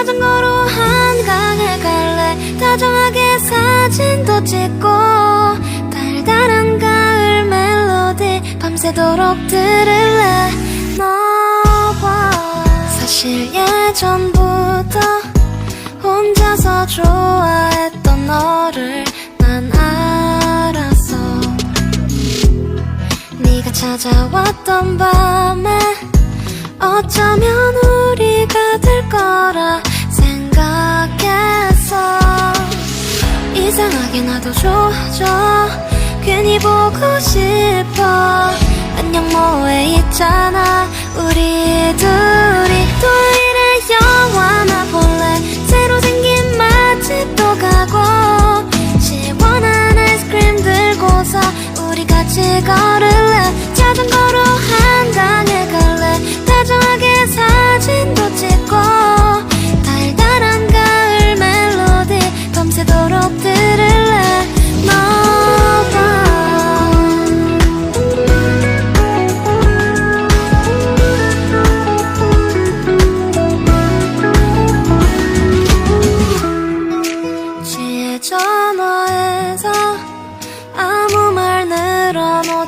자전거로 한강에 갈래. 다정하게 사진도 찍고 달달한 가을 멜로디 밤새도록 들을래. 너와 사실 예전부터 혼자서 좋아했던 너를 네가 찾아왔던 밤에 어쩌면 우리가 될 거라 생각했어. 이상하게 나도 좋아져 괜히 보고 싶어. 안녕 뭐해 있잖아 우리 걸을래 자전거로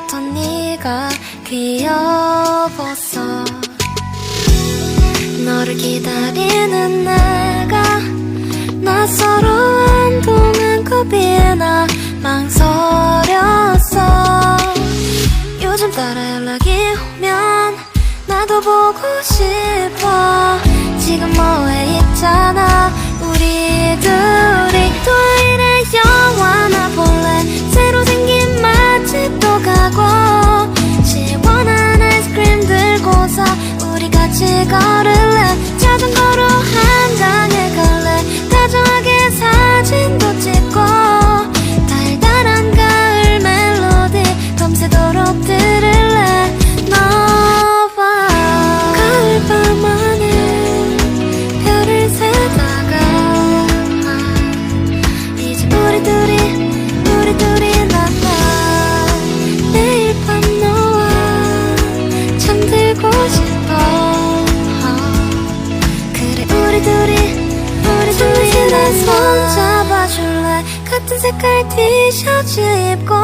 늘어놓던 네가 귀여웠어 너를 기다리는 내가 낯설어 한동안 겁이 나 망설였어. 요즘 따라 연락이 오면 나도 보고 싶어. 지금 뭐해 있잖아 걸을 손 아. 잡아줄래? 같은 색깔 티셔츠 입고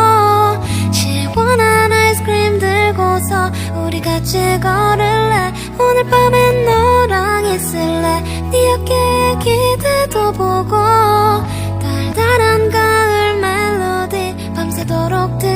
시원한 아이스크림 들고서 우리 같이 걸을래? 오늘 밤엔 너랑 있을래? 네 어깨에 기대도 보고 달달한 가을 멜로디 밤새도록 들